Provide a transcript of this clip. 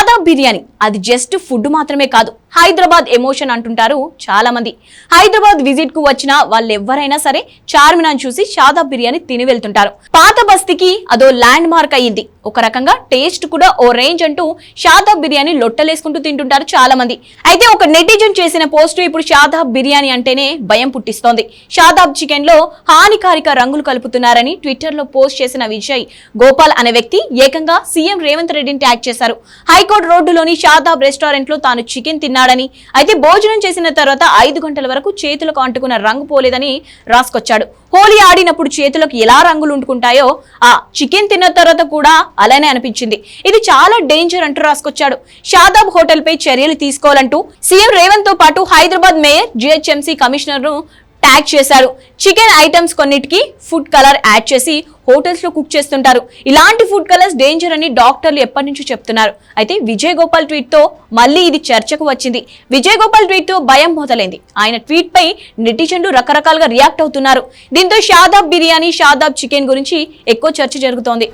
షాదాబ్ బిర్యానీ. అది just food మాత్రమే కాదు. హైదరాబాద్ ఎమోషన్ అంటుంటారు చాలా మంది హైదరాబాద్ విజిట్కు వచ్చిన వాళ్ళు ఎవరైనా సరే చార్మినార్ చూసి షాదాబ్ బిర్యానీ తిని వెళ్తుంటారు. పాత బస్తీకి అదో ల్యాండ్ మార్క్ అయ్యింది. ఒక రకంగా టేస్ట్ కూడా ఓ రేంజ్ అంటూ షాదాబ్ బిర్యానీ లొట్టలేసుకుంటూ తింటుంటారు చాలా మంది అయితే ఒక నెటిజన్ చేసిన పోస్ట్ ఇప్పుడు షాదాబ్ బిర్యానీ అంటేనే భయం పుట్టిస్తోంది. షాదాబ్ చికెన్లో హానికారిక రంగులు కలుపుతున్నారని ట్విట్టర్లో పోస్ట్ చేసిన విజయ్ గోపాల్ అనే వ్యక్తి ఏకంగా సీఎం రేవంత్ రెడ్డిని ట్యాగ్ చేశారు. హైకోర్టు రోడ్డులోని షాదాబ్ రెస్టారెంట్లో తాను చికెన్ తిన్నాడని అయితే భోజనం చేసిన తర్వాత ఐదు గంటల వరకు చేతులకు అంటుకున్న రంగు పోలేదని రాసుకొచ్చాడు. హోలీ ఆడినప్పుడు చేతులకు ఎలా రంగులు ఉంటుకుంటాయో ఆ చికెన్ తిన్న తర్వాత కూడా అలానే అనిపించింది. ఇది చాలా డేంజర్ అంటూ రాసుకొచ్చాడు. షాదాబ్ హోటల్ పై చర్యలు తీసుకోవాలంటూ సీఎం రేవంత్తో పాటు హైదరాబాద్ మేయర్ జిహెచ్ఎంసీ కమిషనర్ను ట్యాగ్ చేశారు. చికెన్ ఐటమ్స్ కొన్నిటికి ఫుడ్ కలర్ యాడ్ చేసి హోటల్స్లో కుక్ చేస్తుంటారు. ఇలాంటి ఫుడ్ కలర్స్ డేంజర్ అని డాక్టర్లు ఎప్పటి నుంచో చెప్తున్నారు. అయితే విజయ్ గోపాల్ ట్వీట్తో మళ్ళీ ఇది చర్చకు వచ్చింది. విజయ్ గోపాల్ ట్వీట్తో భయం మొదలైంది. ఆయన ట్వీట్ పై నెటిజన్లు రకరకాలుగా రియాక్ట్ అవుతున్నారు. దీంతో షాదాబ్ బిర్యానీ షాదాబ్ చికెన్ గురించి ఎక్కువ చర్చ జరుగుతోంది.